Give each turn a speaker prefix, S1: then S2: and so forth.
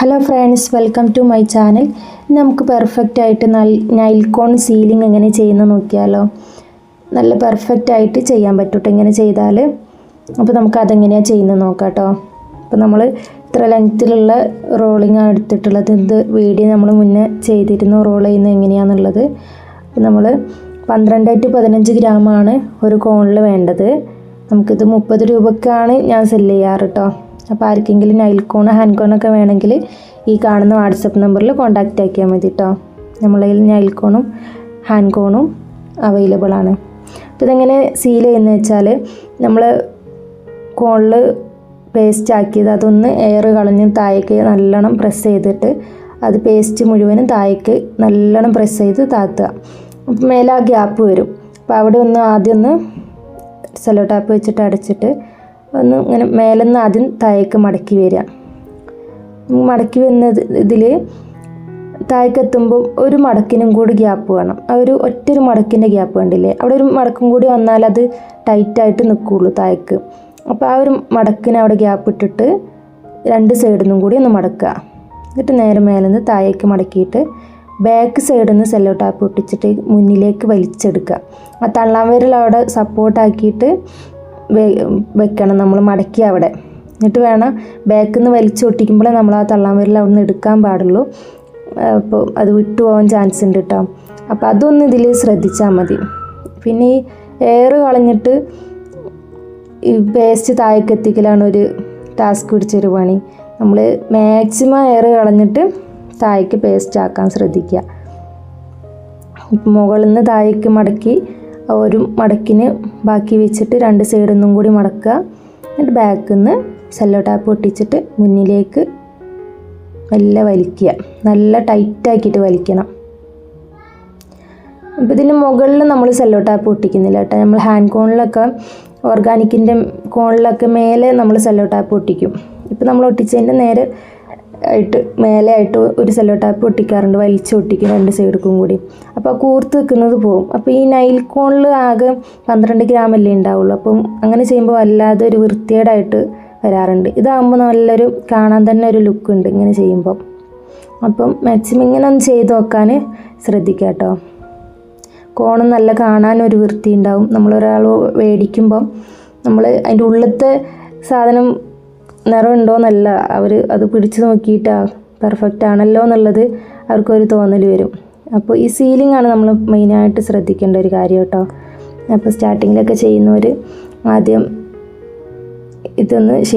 S1: Hello friends welcome to my channel നമുക്ക് perfect ആയിട്ട് നൈൽ നൈൽകോൺ സീലിംഗ് എങ്ങനെ ചെയ്യുന്ന നോക്കിയാലോ. നല്ല പെർഫെക്റ്റ് ആയിട്ട് ചെയ്യാൻ പറ്റൂട്ടോ ഇങ്ങനെ ചെയ്താൽ അപ്പോൾ നമുക്ക് അതെങ്ങനെയാണ് ചെയ്യുന്നത് നോക്കാം കേട്ടോ അപ്പോൾ നമ്മൾ ഇത്ര ലെങ്ത്തിലുള്ള റോളിംഗ് ആണ് എടുത്തിട്ടുള്ളത്. ഇത് വീഡിയോ നമ്മൾ മുന്നേ ചെയ്തിരുന്നു റോൾ ചെയ്യുന്നത് എങ്ങനെയാണെന്നുള്ളത് അപ്പോൾ നമ്മൾ പന്ത്രണ്ട് ടു പതിനഞ്ച് ഗ്രാമാണ് ഒരു കോണിൽ വേണ്ടത്. നമുക്കിത് മുപ്പത് രൂപക്കാണ് ഞാൻ സെല്ല് ചെയ്യാറ് കേട്ടോ അപ്പോൾ ആർക്കെങ്കിലും നൈൽ കോൺ ഹാൻഡ് കോണൊക്കെ വേണമെങ്കിൽ ഈ കാണുന്ന വാട്സപ്പ് നമ്പറിൽ കോൺടാക്റ്റ് ആക്കിയാൽ മതി കേട്ടോ നമ്മളെ കയ്യിൽ നൈൽ കോണും ഹാൻഡ് കോണും അവൈലബിൾ ആണ്. അപ്പോൾ ഇതെങ്ങനെ സീൽ ചെയ്യുന്നത് വെച്ചാൽ നമ്മൾ കോണിൽ പേസ്റ്റ് ആക്കിയത് അതൊന്ന് എയർ കളഞ്ഞ് താഴേക്ക് നല്ലോണം പ്രസ് ചെയ്തിട്ട് അത് പേസ്റ്റ് മുഴുവനും താഴേക്ക് നല്ലോണം പ്രസ് ചെയ്ത് താത്തുക. മേലെ ആ ഗ്യാപ്പ് വരും. അപ്പോൾ അവിടെ ഒന്ന് ആദ്യം ഒന്ന് സെലോ ടാപ്പ് വെച്ചിട്ട് അടച്ചിട്ട് ഒന്ന് ഇങ്ങനെ മേലെ നിന്ന് ആദ്യം താഴേക്ക് മടക്കി വരിക. മടക്കി വരുന്നത് ഇതിൽ താഴേക്ക് എത്തുമ്പോൾ ഒരു മടക്കിനും കൂടി ഗ്യാപ്പ് വേണം. ആ ഒരു ഒറ്റൊരു മടക്കിന്റെ ഗ്യാപ്പ് കണ്ടില്ലേ? അവിടെ ഒരു മടക്കും കൂടി വന്നാൽ അത് ടൈറ്റായിട്ട് നിൽക്കുകയുള്ളൂ താഴേക്ക്. അപ്പോൾ ആ ഒരു മടക്കിന് അവിടെ ഗ്യാപ്പ് ഇട്ടിട്ട് രണ്ട് സൈഡിൽ നിന്നും കൂടി ഒന്ന് മടക്കുക. എന്നിട്ട് നേരെ മേലെ നിന്ന് താഴേക്ക് മടക്കിയിട്ട് ബാക്ക് സൈഡിൽ നിന്ന് സെല്ലോ ടാപ്പ് ഒട്ടിച്ചിട്ട് മുന്നിലേക്ക് വലിച്ചെടുക്കുക. ആ തള്ളാൻ വിരൽ അവിടെ സപ്പോർട്ടാക്കിയിട്ട് വെക്കണം നമ്മൾ മടക്കി അവിടെ. എന്നിട്ട് വേണം ബാക്കിൽ നിന്ന് വലിച്ചു ഒട്ടിക്കുമ്പോഴേ നമ്മൾ ആ തള്ളാൻ വരൽ അവിടെ നിന്ന് എടുക്കാൻ പാടുള്ളൂ. അപ്പോൾ അത് വിട്ടുപോകാൻ ചാൻസ് ഉണ്ട് കേട്ടോ അപ്പോൾ അതൊന്ന് ഇതിൽ ശ്രദ്ധിച്ചാൽ മതി. പിന്നെ ഈ എയർ കളഞ്ഞിട്ട് ഈ വേസ്റ്റ് താഴേക്ക് എത്തിക്കലാണ് ഒരു ടാസ്ക് പിടിച്ചൊരു പണി. നമ്മൾ മാക്സിമം എയർ കളഞ്ഞിട്ട് താഴേക്ക് പേസ്റ്റ് ആക്കാൻ ശ്രദ്ധിക്കുക. മുകളിൽ നിന്ന് താഴേക്ക് മടക്കി ഒരു മടക്കിന് ബാക്കി വെച്ചിട്ട് രണ്ട് സൈഡിൽ നിന്നും കൂടി മടക്കുക. എന്നിട്ട് ബാക്കിൽ നിന്ന് സെല്ലോ ടാപ്പ് പൊട്ടിച്ചിട്ട് മുന്നിലേക്ക് നല്ല വലിക്കുക. നല്ല ടൈറ്റാക്കിയിട്ട് വലിക്കണം. അപ്പോൾ ഇതിന് മുകളിൽ നമ്മൾ സെല്ലോ ടാപ്പ് ഒട്ടിക്കുന്നില്ല കേട്ടോ. നമ്മൾ ഹാൻഡ് കോണിലൊക്കെ ഓർഗാനിക്കിന്റെ കോണിലൊക്കെ മേലെ നമ്മൾ സെല്ലോ ടാപ്പ് ഒട്ടിക്കും ഇപ്പോൾ നമ്മൾ ഒട്ടിച്ചതിന്റെ നേരെ ആയിട്ട് മേലെ ആയിട്ട് ഒരു സെല്ലോ ടാപ്പ് ഒട്ടിക്കാറുണ്ട് വലിച്ചു ഒട്ടിക്കും രണ്ട് സൈഡിക്കും കൂടി. അപ്പോൾ കൂർത്ത് വെക്കുന്നത് പോകും അപ്പോൾ ഈ നൈൽ കോണിൽ ആകെ പന്ത്രണ്ട് ഗ്രാം അല്ലേ ഉണ്ടാവുള്ളൂ. അപ്പം അങ്ങനെ ചെയ്യുമ്പോൾ വല്ലാതെ ഒരു വൃത്തികേടായിട്ട് വരാറുണ്ട്. ഇതാകുമ്പോൾ നല്ലൊരു കാണാൻ തന്നെ ഒരു ലുക്ക് ഉണ്ട് ഇങ്ങനെ ചെയ്യുമ്പോൾ അപ്പം മാക്സിമം ഇങ്ങനെ ഒന്ന് ചെയ്ത് നോക്കാൻ ശ്രദ്ധിക്കുക കേട്ടോ കോണ് നല്ല കാണാൻ ഒരു വൃത്തി ഉണ്ടാവും നമ്മളൊരാൾ മേടിക്കുമ്പം നമ്മൾ അതിന്റെ ഉള്ളത്തെ സാധനം നിറം ഉണ്ടോയെന്നല്ല അവർ അത് പിടിച്ച് നോക്കിയിട്ടാ പെർഫെക്റ്റ് ആണല്ലോ എന്നുള്ളത് അവർക്കൊരു തോന്നൽ വരും. അപ്പോൾ ഈ സീലിംഗ് ആണ് നമ്മൾ മെയിനായിട്ട് ശ്രദ്ധിക്കേണ്ട ഒരു കാര്യം കേട്ടോ. അപ്പോൾ സ്റ്റാർട്ടിങ്ങിലൊക്കെ ചെയ്യുന്നവർ ആദ്യം ഇതൊന്ന് ശരി